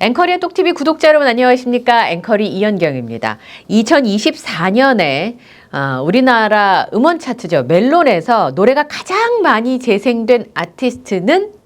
앵커리의 똑TV 구독자 여러분 안녕하십니까? 앵커리 이현경입니다. 2024년에 어, 우리나라 음원 차트죠. 멜론에서 노래가 가장 많이 재생된 아티스트는 네,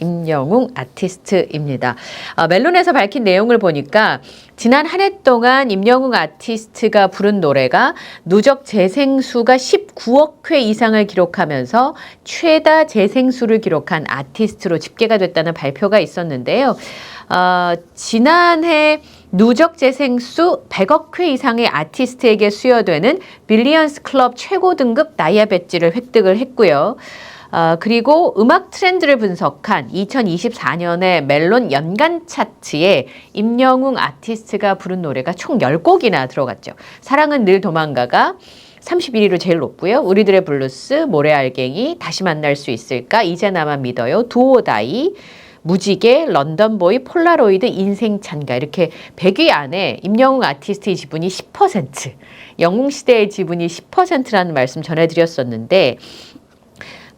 임영웅 아티스트입니다. 어, 멜론에서 밝힌 내용을 보니까 지난 한 해 동안 임영웅 아티스트가 부른 노래가 누적 재생수가 19억 회 이상을 기록하면서 최다 재생수를 기록한 아티스트로 집계가 됐다는 발표가 있었는데요. 어, 지난해 누적 재생수 100억 회 이상의 아티스트에게 수여되는 빌리언스 클럽 최고 등급 다이아 배지를 획득을 했고요. 어, 그리고 음악 트렌드를 분석한 2024년의 멜론 연간 차트에 임영웅 아티스트가 부른 노래가 총 10곡이나 들어갔죠. 사랑은 늘 도망가가 31위로 제일 높고요. 우리들의 블루스, 모래알갱이, 다시 만날 수 있을까, 이제 나만 믿어요, 두오다이, 무지개, 런던보이, 폴라로이드, 인생 찬가 이렇게 100위 안에 임영웅 아티스트의 지분이 10%, 영웅시대의 지분이 10%라는 말씀 전해드렸었는데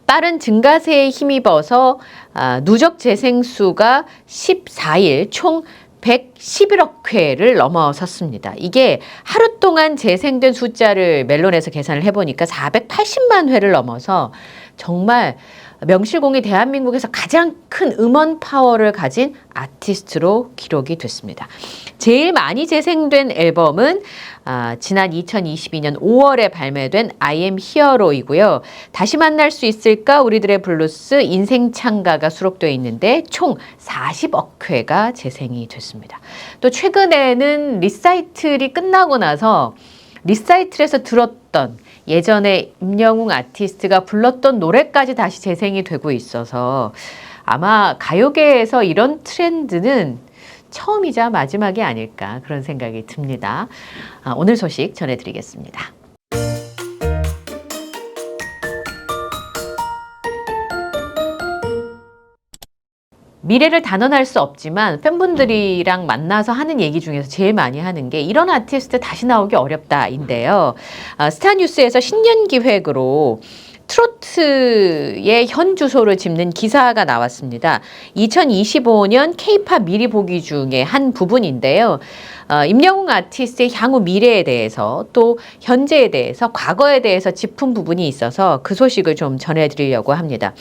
빠른 증가세에 힘입어서 아, 누적 재생수가 14일 총 111억 회를 넘어섰습니다. 이게 하루 동안 재생된 숫자를 멜론에서 계산을 해보니까 480만 회를 넘어서 정말 명실공히 대한민국에서 가장 큰 음원 파워를 가진 아티스트로 기록이 됐습니다. 제일 많이 재생된 앨범은 아, 지난 2022년 5월에 발매된 I am Hero이고요. 다시 만날 수 있을까? 우리들의 블루스 인생 창가가 수록되어 있는데 총 40억 회가 재생이 됐습니다. 또 최근에는 리사이틀이 끝나고 나서 리사이틀에서 들었던 예전에 임영웅 아티스트가 불렀던 노래까지 다시 재생이 되고 있어서 아마 가요계에서 이런 트렌드는 처음이자 마지막이 아닐까 그런 생각이 듭니다. 아, 오늘 소식 전해드리겠습니다. 미래를 단언할 수 없지만 팬분들이랑 만나서 하는 얘기 중에서 제일 많이 하는 게 이런 아티스트 다시 나오기 어렵다인데요. 아, 스타뉴스에서 신년 기획으로 트로트의 현 주소를 짚는 기사가 나왔습니다. 2025년 케이팝 미리 보기 중에 한 부분인데요. 어, 임영웅 아티스트의 향후 미래에 대해서 또 현재에 대해서 과거에 대해서 짚은 부분이 있어서 그 소식을 좀 전해드리려고 합니다.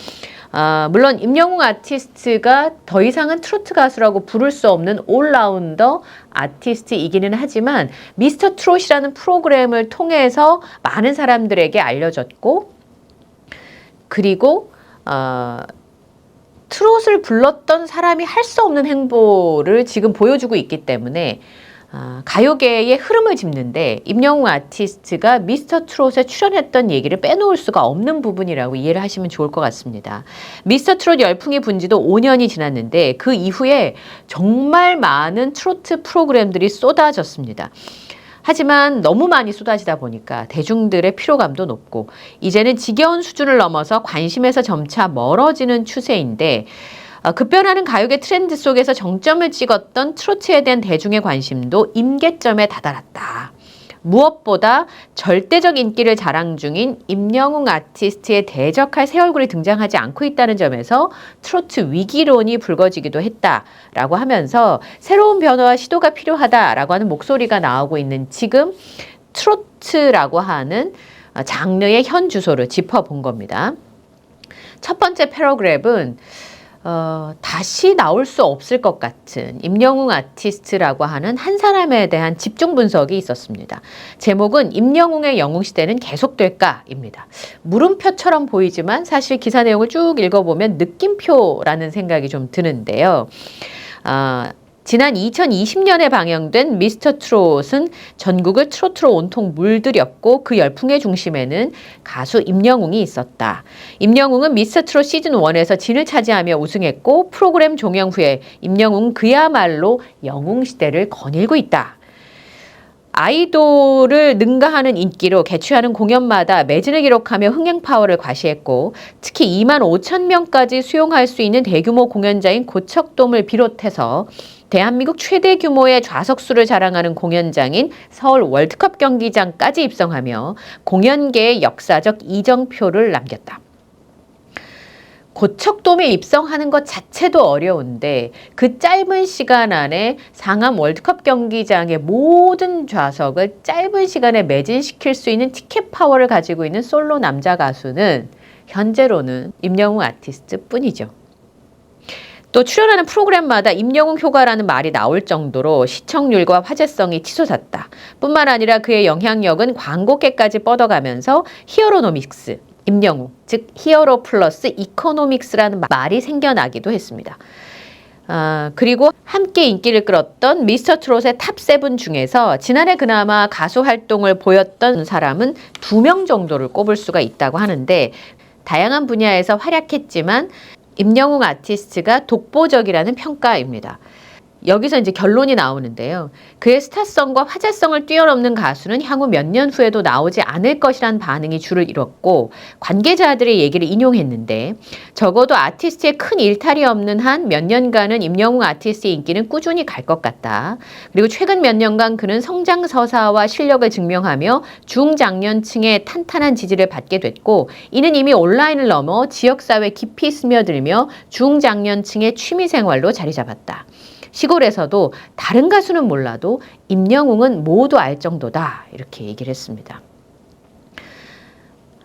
아, 물론 임영웅 아티스트가 더 이상은 트로트 가수라고 부를 수 없는 올라운더 아티스트이기는 하지만 미스터 트롯이라는 프로그램을 통해서 많은 사람들에게 알려졌고 그리고 어, 트롯을 불렀던 사람이 할 수 없는 행보를 지금 보여주고 있기 때문에 아, 가요계의 흐름을 짚는데 임영웅 아티스트가 미스터 트롯에 출연했던 얘기를 빼놓을 수가 없는 부분이라고 이해를 하시면 좋을 것 같습니다. 미스터 트롯 열풍이 분 지도 5년이 지났는데 그 이후에 정말 많은 트로트 프로그램들이 쏟아졌습니다. 하지만 너무 많이 쏟아지다 보니까 대중들의 피로감도 높고 이제는 지겨운 수준을 넘어서 관심에서 점차 멀어지는 추세인데 어, 급변하는 가요계 트렌드 속에서 정점을 찍었던 트로트에 대한 대중의 관심도 임계점에 다다랐다. 무엇보다 절대적 인기를 자랑 중인 임영웅 아티스트의 대적할 새 얼굴이 등장하지 않고 있다는 점에서 트로트 위기론이 불거지기도 했다라고 하면서 새로운 변화와 시도가 필요하다라고 하는 목소리가 나오고 있는 지금 트로트라고 하는 장르의 현 주소를 짚어본 겁니다. 첫 번째 패러그랩은 어, 다시 나올 수 없을 것 같은 임영웅 아티스트라고 하는 한 사람에 대한 집중 분석이 있었습니다. 제목은 임영웅의 영웅 시대는 계속될까입니다. 물음표처럼 보이지만 사실 기사 내용을 쭉 읽어보면 느낌표라는 생각이 좀 드는데요. 아, 지난 2020년에 방영된 미스터 트롯은 전국을 트로트로 온통 물들였고 그 열풍의 중심에는 가수 임영웅이 있었다. 임영웅은 미스터 트롯 시즌 1에서 진을 차지하며 우승했고 프로그램 종영 후에 임영웅 그야말로 영웅 시대를 거닐고 있다. 아이돌을 능가하는 인기로 개최하는 공연마다 매진을 기록하며 흥행 파워를 과시했고 특히 2만 5천 명까지 수용할 수 있는 대규모 공연자인 고척돔을 비롯해서 대한민국 최대 규모의 좌석수를 자랑하는 공연장인 서울 월드컵 경기장까지 입성하며 공연계의 역사적 이정표를 남겼다. 고척돔에 입성하는 것 자체도 어려운데 그 짧은 시간 안에 상암 월드컵 경기장의 모든 좌석을 짧은 시간에 매진시킬 수 있는 티켓 파워를 가지고 있는 솔로 남자 가수는 현재로는 임영웅 아티스트 뿐이죠. 또 출연하는 프로그램마다 임영웅 효과라는 말이 나올 정도로 시청률과 화제성이 치솟았다. 뿐만 아니라 그의 영향력은 광고계까지 뻗어가면서 히어로노믹스, 임영웅, 즉 히어로 플러스 이코노믹스라는 말이 생겨나기도 했습니다. 아, 그리고 함께 인기를 끌었던 미스터 트롯의 탑 세븐 중에서 지난해 그나마 가수 활동을 보였던 사람은 두 명 정도를 꼽을 수가 있다고 하는데 다양한 분야에서 활약했지만 임영웅 아티스트가 독보적이라는 평가입니다. 여기서 이제 결론이 나오는데요. 그의 스타성과 화제성을 뛰어넘는 가수는 향후 몇 년 후에도 나오지 않을 것이란 반응이 줄을 이뤘고 관계자들의 얘기를 인용했는데 적어도 아티스트의 큰 일탈이 없는 한 몇 년간은 임영웅 아티스트의 인기는 꾸준히 갈 것 같다. 그리고 최근 몇 년간 그는 성장 서사와 실력을 증명하며 중장년층의 탄탄한 지지를 받게 됐고 이는 이미 온라인을 넘어 지역사회 깊이 스며들며 중장년층의 취미생활로 자리 잡았다. 시골에서도 다른 가수는 몰라도 임영웅은 모두 알 정도다. 이렇게 얘기를 했습니다.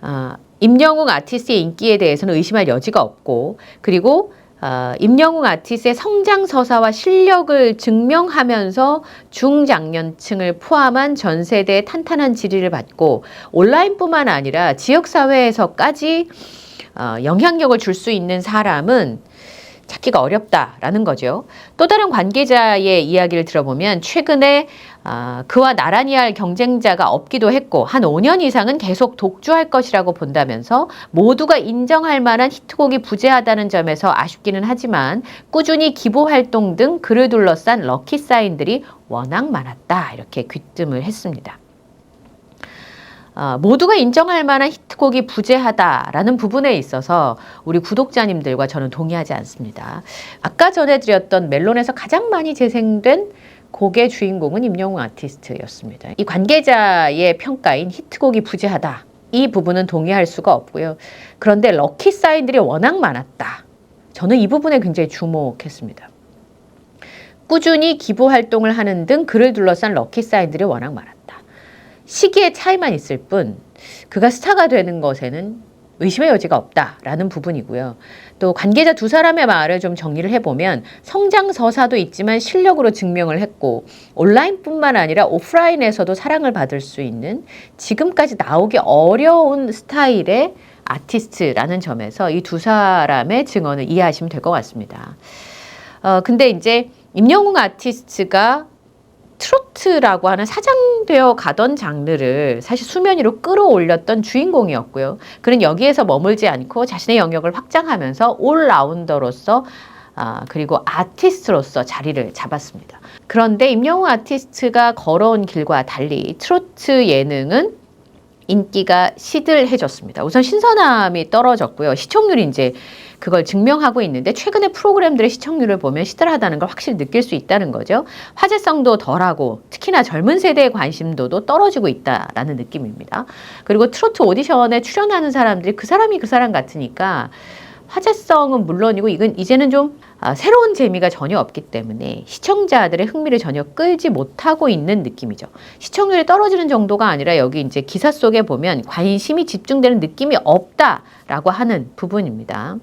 아, 임영웅 아티스트의 인기에 대해서는 의심할 여지가 없고, 그리고 아, 임영웅 아티스트의 성장 서사와 실력을 증명하면서 중장년층을 포함한 전 세대의 탄탄한 지지를 받고 온라인뿐만 아니라 지역 사회에서까지 어, 영향력을 줄 수 있는 사람은 찾기가 어렵다라는 거죠. 또 다른 관계자의 이야기를 들어보면 최근에 아, 그와 나란히 할 경쟁자가 없기도 했고 한 5년 이상은 계속 독주할 것이라고 본다면서 모두가 인정할 만한 히트곡이 부재하다는 점에서 아쉽기는 하지만 꾸준히 기부 활동 등 그를 둘러싼 럭키 사인들이 워낙 많았다 이렇게 귀뜸을 했습니다. 어, 모두가 인정할 만한 히트곡이 부재하다라는 부분에 있어서 우리 구독자님들과 저는 동의하지 않습니다. 아까 전해드렸던 멜론에서 가장 많이 재생된 곡의 주인공은 임영웅 아티스트였습니다. 이 관계자의 평가인 히트곡이 부재하다. 이 부분은 동의할 수가 없고요. 그런데 럭키 사인들이 워낙 많았다. 저는 이 부분에 굉장히 주목했습니다. 꾸준히 기부 활동을 하는 등 그를 둘러싼 럭키 사인들이 워낙 많았다. 시기의 차이만 있을 뿐 그가 스타가 되는 것에는 의심의 여지가 없다라는 부분이고요. 또 관계자 두 사람의 말을 좀 정리를 해보면 성장 서사도 있지만 실력으로 증명을 했고 온라인뿐만 아니라 오프라인에서도 사랑을 받을 수 있는 지금까지 나오기 어려운 스타일의 아티스트라는 점에서 이 두 사람의 증언을 이해하시면 될 것 같습니다. 어, 근데 이제 임영웅 아티스트가 트로트라고 하는 사장되어 가던 장르를 사실 수면 위로 끌어올렸던 주인공이었고요. 그는 여기에서 머물지 않고 자신의 영역을 확장하면서 올라운더로서 아, 그리고 아티스트로서 자리를 잡았습니다. 그런데 임영웅 아티스트가 걸어온 길과 달리 트로트 예능은 인기가 시들해졌습니다. 우선 신선함이 떨어졌고요. 시청률이 이제 그걸 증명하고 있는데 최근에 프로그램들의 시청률을 보면 시들하다는 걸 확실히 느낄 수 있다는 거죠. 화제성도 덜하고 특히나 젊은 세대의 관심도도 떨어지고 있다라는 느낌입니다. 그리고 트로트 오디션에 출연하는 사람들이 그 사람이 그 사람 같으니까 화제성은 물론이고 이건 이제는 좀 아, 새로운 재미가 전혀 없기 때문에 시청자들의 흥미를 전혀 끌지 못하고 있는 느낌이죠. 시청률이 떨어지는 정도가 아니라 여기 이제 기사 속에 보면 관심이 집중되는 느낌이 없다라고 하는 부분입니다.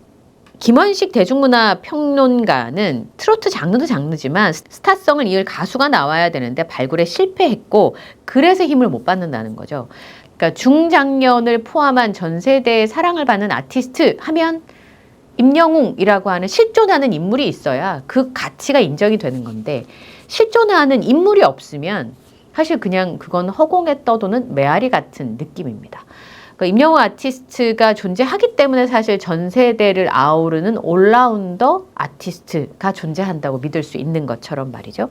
김원식 대중문화 평론가는 트로트 장르도 장르지만 스타성을 이을 가수가 나와야 되는데 발굴에 실패했고 그래서 힘을 못 받는다는 거죠. 그러니까 중장년을 포함한 전 세대의 사랑을 받는 아티스트 하면 임영웅이라고 하는 실존하는 인물이 있어야 그 가치가 인정이 되는 건데 실존하는 인물이 없으면 사실 그냥 그건 허공에 떠도는 메아리 같은 느낌입니다. 그러니까 임영웅 아티스트가 존재하기 때문에 사실 전 세대를 아우르는 올라운더 아티스트가 존재한다고 믿을 수 있는 것처럼 말이죠.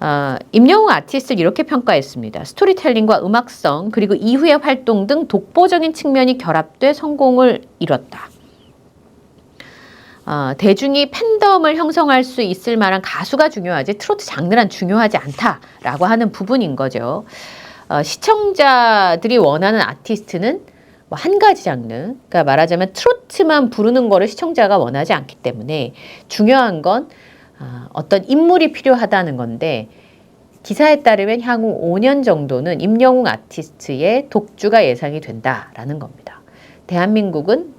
어, 임영웅 아티스트를 이렇게 평가했습니다. 스토리텔링과 음악성 그리고 이후의 활동 등 독보적인 측면이 결합돼 성공을 이뤘다. 어, 대중이 팬덤을 형성할 수 있을 만한 가수가 중요하지 트로트 장르란 중요하지 않다라고 하는 부분인 거죠. 어, 시청자들이 원하는 아티스트는 뭐 한 가지 장르, 그러니까 말하자면 트로트만 부르는 거를 시청자가 원하지 않기 때문에 중요한 건 아, 어떤 인물이 필요하다는 건데 기사에 따르면 향후 5년 정도는 임영웅 아티스트의 독주가 예상이 된다라는 겁니다. 대한민국은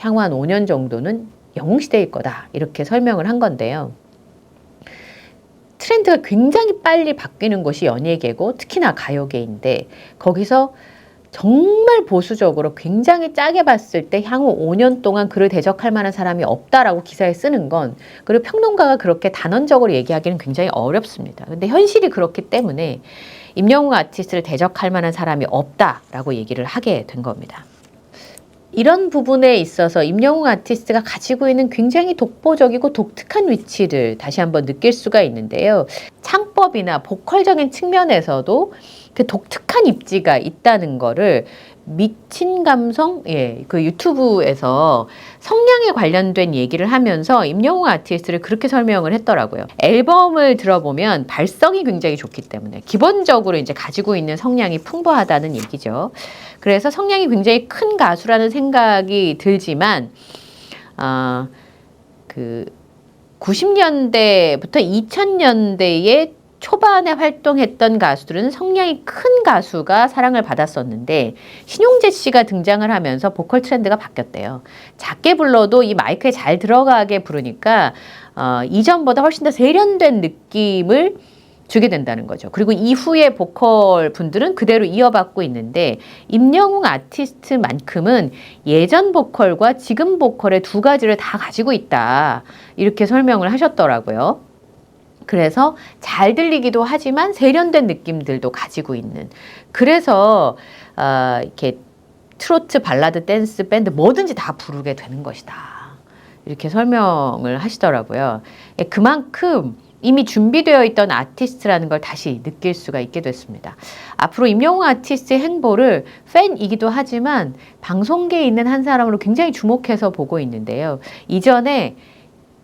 향후 한 5년 정도는 영웅 시대일 거다 이렇게 설명을 한 건데요. 트렌드가 굉장히 빨리 바뀌는 것이 연예계고 특히나 가요계인데 거기서 정말 보수적으로 굉장히 짜게 봤을 때 향후 5년 동안 그를 대적할 만한 사람이 없다라고 기사에 쓰는 건 그리고 평론가가 그렇게 단언적으로 얘기하기는 굉장히 어렵습니다. 근데 현실이 그렇기 때문에 임영웅 아티스트를 대적할 만한 사람이 없다라고 얘기를 하게 된 겁니다. 이런 부분에 있어서 임영웅 아티스트가 가지고 있는 굉장히 독보적이고 독특한 위치를 다시 한번 느낄 수가 있는데요. 창법이나 보컬적인 측면에서도 그 독특한 입지가 있다는 거를 미친 감성, 예, 그 유튜브에서 성량에 관련된 얘기를 하면서 임영웅 아티스트를 그렇게 설명을 했더라고요. 앨범을 들어보면 발성이 굉장히 좋기 때문에 기본적으로 이제 가지고 있는 성량이 풍부하다는 얘기죠. 그래서 성량이 굉장히 큰 가수라는 생각이 들지만, 아, 그 90년대부터 2000년대에 초반에 활동했던 가수들은 성량이 큰 가수가 사랑을 받았었는데 신용재 씨가 등장을 하면서 보컬 트렌드가 바뀌었대요. 작게 불러도 이 마이크에 잘 들어가게 부르니까 어, 이전보다 훨씬 더 세련된 느낌을 주게 된다는 거죠. 그리고 이후에 보컬 분들은 그대로 이어받고 있는데 임영웅 아티스트만큼은 예전 보컬과 지금 보컬의 두 가지를 다 가지고 있다. 이렇게 설명을 하셨더라고요. 그래서 잘 들리기도 하지만 세련된 느낌들도 가지고 있는. 그래서 어, 이렇게 트로트, 발라드, 댄스, 밴드 뭐든지 다 부르게 되는 것이다. 이렇게 설명을 하시더라고요. 예, 그만큼 이미 준비되어 있던 아티스트라는 걸 다시 느낄 수가 있게 됐습니다. 앞으로 임영웅 아티스트의 행보를 팬이기도 하지만 방송계에 있는 한 사람으로 굉장히 주목해서 보고 있는데요. 이전에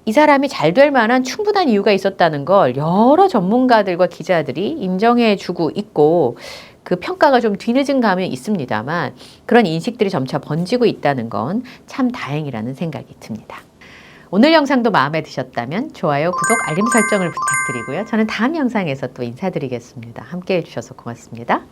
이 사람이 잘 될 만한 충분한 이유가 있었다는 걸 여러 전문가들과 기자들이 인정해 주고 있고 그 평가가 좀 뒤늦은 감이 있습니다만 그런 인식들이 점차 번지고 있다는 건 참 다행이라는 생각이 듭니다. 오늘 영상도 마음에 드셨다면 좋아요, 구독, 알림 설정을 부탁드리고요. 저는 다음 영상에서 또 인사드리겠습니다. 함께 해주셔서 고맙습니다.